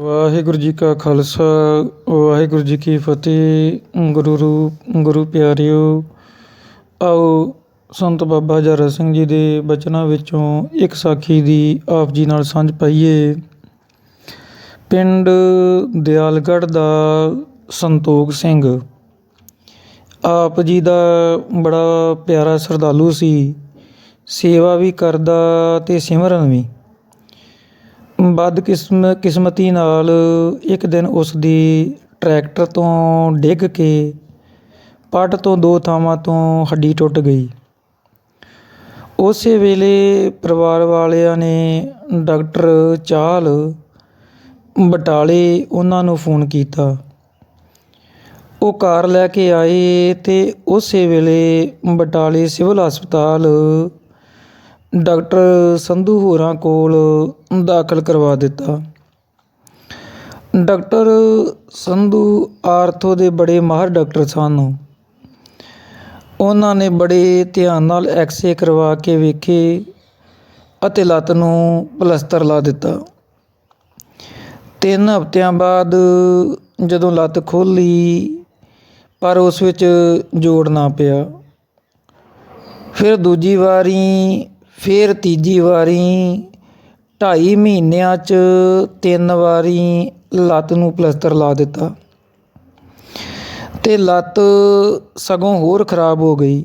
ਵਾਹਿਗੁਰੂ ਜੀ ਕਾ ਖਾਲਸਾ, ਵਾਹਿਗੁਰੂ ਜੀ ਕੀ ਫਤਿਹ। ਗੁਰੂ ਰੂਪ ਗੁਰੂ ਪਿਆਰਿਓ, ਆਓ ਸੰਤ ਬਾਬਾ ਜਰਾ ਸਿੰਘ ਜੀ ਦੇ ਬਚਨਾਂ ਵਿੱਚੋਂ ਇੱਕ ਸਾਖੀ ਦੀ ਆਪ ਜੀ ਨਾਲ ਸਾਂਝ ਪਾਈਏ। ਪਿੰਡ ਦਿਆਲਗੜ੍ਹ ਦਾ ਸੰਤੋਖ ਸਿੰਘ। ਆਪ ਜੀ ਦਾ ਬੜਾ ਪਿਆਰਾ ਸਰਦਾਲੂ ਸੀ। ਸੇਵਾ ਵੀ ਕਰਦਾ ਤੇ ਸਿਮਰਨ ਵੀ। ਬਦ ਕਿਸਮ, ਕਿਸਮਤੀ ਨਾਲ ਇੱਕ ਦਿਨ ਉਸ ਦੀ ਟਰੈਕਟਰ ਤੋਂ ਡਿੱਗ ਕੇ ਪੱਟ ਤੋਂ ਦੋ ਥਾਵਾਂ ਤੋਂ ਹੱਡੀ ਟੁੱਟ ਗਈ। ਉਸੇ ਵੇਲੇ ਪਰਿਵਾਰ ਵਾਲਿਆਂ ਨੇ ਡਾਕਟਰ ਚਾਹਲ ਬਟਾਲੇ ਉਹਨਾਂ ਨੂੰ ਫੋਨ ਕੀਤਾ। ਉਹ ਕਾਰ ਲੈ ਕੇ ਆਏ ਤੇ ਉਸੇ ਵੇਲੇ ਬਟਾਲੇ ਸਿਵਲ ਹਸਪਤਾਲ ਡਾਕਟਰ ਸੰਧੂ ਹੋਰਾਂ ਕੋਲ ਦਾਖਲ ਕਰਵਾ ਦਿੱਤਾ। ਡਾਕਟਰ ਸੰਧੂ ਆਰਥੋ ਦੇ ਬੜੇ ਮਾਹਰ ਡਾਕਟਰ ਸਨ। ਉਹਨਾਂ ਨੇ ਬੜੇ ਧਿਆਨ ਨਾਲ ਐਕਸਰੇ ਕਰਵਾ ਕੇ ਵੇਖੇ ਅਤੇ ਲੱਤ ਨੂੰ ਪਲਸਤਰ ਲਾ ਦਿੱਤਾ। ਤਿੰਨ ਹਫ਼ਤਿਆਂ ਬਾਅਦ ਜਦੋਂ ਲੱਤ ਖੋਲ੍ਹੀ, ਪਰ ਉਸ ਵਿੱਚ ਜੋੜ ਨਾ ਪਿਆ। ਫਿਰ ਦੂਜੀ ਵਾਰੀ ਫਿਰ ਤੀਜੀ ਵਾਰੀ ਢਾਈ ਮਹੀਨਿਆਂ 'ਚ ਤਿੰਨ ਵਾਰੀ ਲੱਤ ਨੂੰ ਪਲਸਤਰ ਲਾ ਦਿੱਤਾ। ਅਤੇ ਲੱਤ ਸਗੋਂ ਹੋਰ ਖਰਾਬ ਹੋ ਗਈ।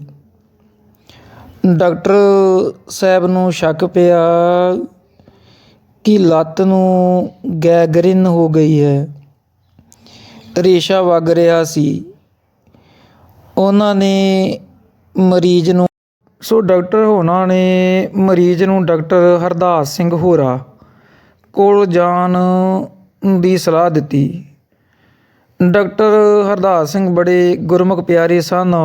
ਡਾਕਟਰ ਸਾਹਿਬ ਨੂੰ ਸ਼ੱਕ ਪਿਆ ਕਿ ਲੱਤ ਨੂੰ ਗੈਗਰਿਨ ਹੋ ਗਈ ਹੈ। ਰੇਸ਼ਾ ਵਗ ਰਿਹਾ ਸੀ। ਉਹਨਾਂ ਨੇ ਮਰੀਜ਼ ਨੂੰ ਸੋ ਡਾਕਟਰ ਹੋਣਾ ਨੇ ਮਰੀਜ਼ ਨੂੰ ਡਾਕਟਰ ਹਰਦਾਸ ਸਿੰਘ ਹੋਰਾ ਕੋਲ ਜਾਣ ਦੀ ਸਲਾਹ ਦਿੱਤੀ। ਡਾਕਟਰ ਹਰਦਾਸ ਸਿੰਘ ਬੜੇ ਗੁਰਮੁਖ ਪਿਆਰੇ ਸਨ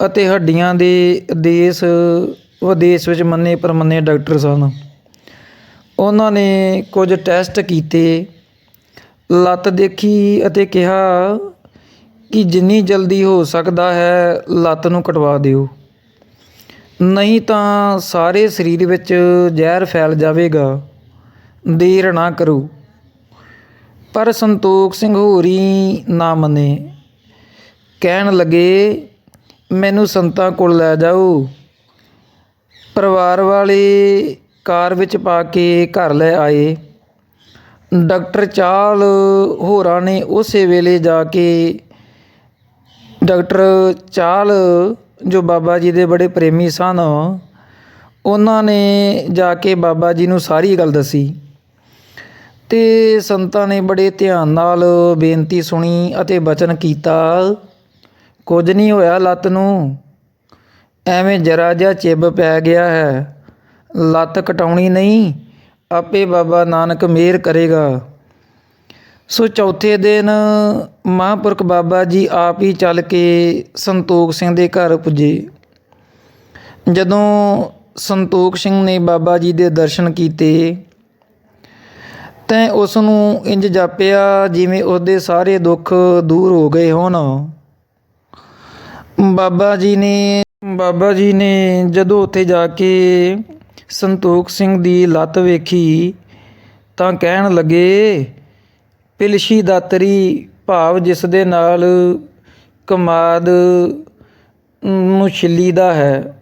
ਅਤੇ ਹੱਡੀਆਂ ਦੇ ਦੇਸ਼ ਵਿਦੇਸ਼ ਵਿੱਚ ਮੰਨੇ ਪਰਮੰਨੇ ਡਾਕਟਰ ਸਨ। ਉਹਨਾਂ ਨੇ ਕੁਝ ਟੈਸਟ ਕੀਤੇ, ਲੱਤ ਦੇਖੀ ਅਤੇ ਕਿਹਾ ਕਿ ਜਿੰਨੀ ਜਲਦੀ ਹੋ ਸਕਦਾ ਹੈ, ਲੱਤ ਨੂੰ ਕਟਵਾ ਦਿਓ। ਨਹੀਂ ਤਾਂ ਸਾਰੇ ਸਰੀਰ ਵਿੱਚ ਜ਼ਹਿਰ ਫੈਲ ਜਾਵੇਗਾ, ਦੇਰ ਨਾ ਕਰੋ। ਪਰ ਸੰਤੋਖ ਸਿੰਘ ਹੋਰੀ ਨਾ ਮੰਨੇ। ਕਹਿਣ ਲੱਗੇ, ਮੈਨੂੰ ਸੰਤਾਂ ਕੋਲ ਲੈ ਜਾਓ। ਪਰਿਵਾਰ ਵਾਲੇ ਕਾਰ ਵਿੱਚ ਪਾ ਕੇ ਘਰ ਲੈ ਆਏ। ਡਾਕਟਰ ਚਾਲ ਹੋਰਾਂ ਨੇ ਉਸੇ ਵੇਲੇ ਜਾ ਕੇ ਡਾਕਟਰ ਚਾਲ ਜੋ ਬਾਬਾ ਜੀ ਦੇ ਬੜੇ ਪ੍ਰੇਮੀ ਸਨ, ਉਹਨਾਂ ਨੇ ਜਾ ਕੇ ਬਾਬਾ ਜੀ ਨੂੰ ਸਾਰੀ ਗੱਲ ਦੱਸੀ। ਤੇ ਸੰਤਾਂ ਨੇ ਬੜੇ ਧਿਆਨ ਨਾਲ ਬੇਨਤੀ ਸੁਣੀ ਅਤੇ ਬਚਨ ਕੀਤਾ, ਕੁਝ ਨਹੀਂ ਹੋਇਆ ਲੱਤ ਨੂੰ। ਐਵੇਂ ਜਰਾ ਜਿਹਾ ਚਿੱਬ ਪੈ ਗਿਆ ਹੈ, ਲੱਤ ਕਟਾਉਣੀ ਨਹੀਂ, ਆਪੇ ਬਾਬਾ ਨਾਨਕ ਮਿਹਰ ਕਰੇਗਾ। ਸੋ ਚੌਥੇ ਦਿਨ ਮਹਾਂਪੁਰਖ ਬਾਬਾ ਜੀ ਆਪ ਹੀ ਚੱਲ ਕੇ ਸੰਤੋਖ ਸਿੰਘ ਦੇ ਘਰ ਪੁੱਜੇ। ਜਦੋਂ ਸੰਤੋਖ ਸਿੰਘ ਨੇ ਬਾਬਾ ਜੀ ਦੇ ਦਰਸ਼ਨ ਕੀਤੇ, ਤੈਂ ਉਸ ਨੂੰ ਇੰਜ ਜਾਪਿਆ ਜਿਵੇਂ ਉਹਦੇ ਸਾਰੇ ਦੁੱਖ ਦੂਰ ਹੋ ਗਏ ਹੋਣ। ਬਾਬਾ ਜੀ ਨੇ, ਬਾਬਾ ਜੀ ਨੇ ਜਦੋਂ ਉੱਥੇ ਜਾ ਕੇ ਸੰਤੋਖ ਸਿੰਘ ਦੀ ਲੱਤ ਵੇਖੀ, ਤਾਂ ਕਹਿਣ ਲੱਗੇ, ਪਿਲਸ਼ੀ ਦਾਤਰੀ ਭਾਵ ਜਿਸ ਦੇ ਨਾਲ ਕਮਾਦ ਨੂੰ ਛਿੱਲੀਦਾ ਹੈ।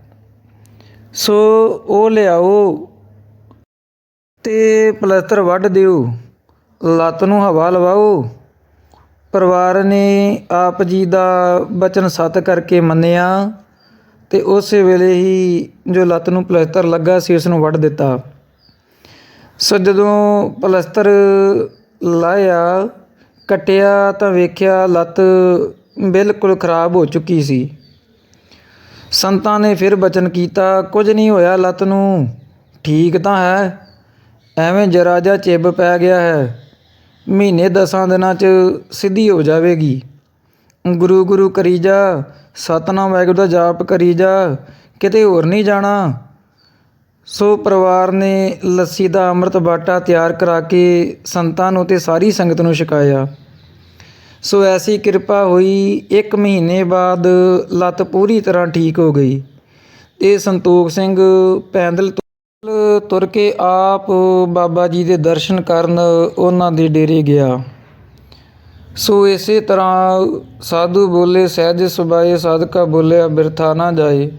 ਸੋ ਉਹ ਲਿਆਓ ਤੇ ਪਲਸਤਰ ਵੱਢ ਦਿਓ। ਲੱਤ ਨੂੰ ਹਵਾ ਲਵਾਓ। ਪਰਿਵਾਰ ਨੇ ਆਪ ਜੀ ਦਾ ਬਚਨ ਸਤ ਕਰਕੇ ਮੰਨਿਆ ਤੇ ਉਸੇ ਵੇਲੇ ਹੀ ਜੋ ਲੱਤ ਨੂੰ ਪਲਸਤਰ ਲੱਗਾ ਸੀ ਉਸ ਨੂੰ ਵੱਢ ਦਿੱਤਾ। ਸੋ ਜਦੋਂ ਪਲਸਤਰ ਲਾਇਆ ਕੱਟਿਆ ਤਾਂ ਵੇਖਿਆ ਲੱਤ ਬਿਲਕੁਲ ਖਰਾਬ ਹੋ ਚੁੱਕੀ ਸੀ। ਸੰਤਾਂ ਨੇ ਫਿਰ ਬਚਨ ਕੀਤਾ, ਕੁਝ ਨਹੀਂ ਹੋਇਆ ਲੱਤ ਨੂੰ। ਠੀਕ ਤਾਂ ਹੈ, ਐਵੇਂ ਜਰਾ ਜਿਹਾ ਚਿੱਬ ਪੈ ਗਿਆ ਹੈ। ਮਹੀਨੇ ਦਸਾਂ ਦਿਨਾਂ 'ਚ ਸਿੱਧੀ ਹੋ ਜਾਵੇਗੀ। ਗੁਰੂ ਗੁਰੂ ਕਰੀ ਜਾ, ਸਤਨਾਮ ਵਾਹਿਗੁਰੂ ਦਾ ਜਾਪ ਕਰੀ ਜਾ, ਕਿਤੇ ਹੋਰ ਨਹੀਂ ਜਾਣਾ। ਸੋ ਪਰਿਵਾਰ ਨੇ ਲੱਸੀ ਦਾ ਅੰਮ੍ਰਿਤ ਬਾਟਾ ਤਿਆਰ ਕਰਾ ਕੇ ਸੰਤਾਂ ਨੂੰ ਤੇ ਸਾਰੀ ਸੰਗਤ ਨੂੰ ਛਕਾਇਆ। ਸੋ ਐਸੀ ਕਿਰਪਾ ਹੋਈ, ਇੱਕ ਮਹੀਨੇ ਬਾਅਦ ਲੱਤ ਪੂਰੀ ਤਰ੍ਹਾਂ ਠੀਕ ਹੋ ਗਈ ਤੇ ਸੰਤੋਖ ਸਿੰਘ ਪੈਦਲ ਤੁਰ ਕੇ ਆਪ ਬਾਬਾ ਜੀ ਦੇ ਦਰਸ਼ਨ ਕਰਨ ਉਹਨਾਂ ਦੇ ਡੇਰੇ ਗਿਆ। ਸੋ ਇਸੇ ਤਰ੍ਹਾਂ ਸਾਧੂ ਬੋਲੇ, ਸਹਿਜ ਸੁਭਾਏ, ਸਾਧਕਾ ਬੋਲਿਆ, ਬਿਰਥਾ ਨਾ ਜਾਏ।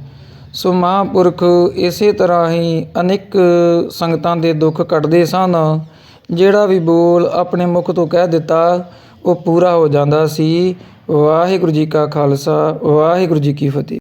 ਸੋ ਮਹਾਂਪੁਰਖ ਇਸੇ ਤਰ੍ਹਾਂ ਹੀ ਅਨੇਕ ਸੰਗਤਾਂ ਦੇ ਦੁੱਖ ਕੱਟਦੇ ਸਨ ਜਿਹੜਾ ਵੀ ਬੋਲ ਆਪਣੇ ਮੁਖ ਤੋਂ ਕਹਿ ਦਿੱਤਾ ਉਹ ਪੂਰਾ ਹੋ ਜਾਂਦਾ ਸੀ। ਵਾਹਿਗੁਰੂ ਜੀ ਕਾ ਖਾਲਸਾ ਵਾਹਿਗੁਰੂ ਜੀ ਕੀ ਫਤਿਹ।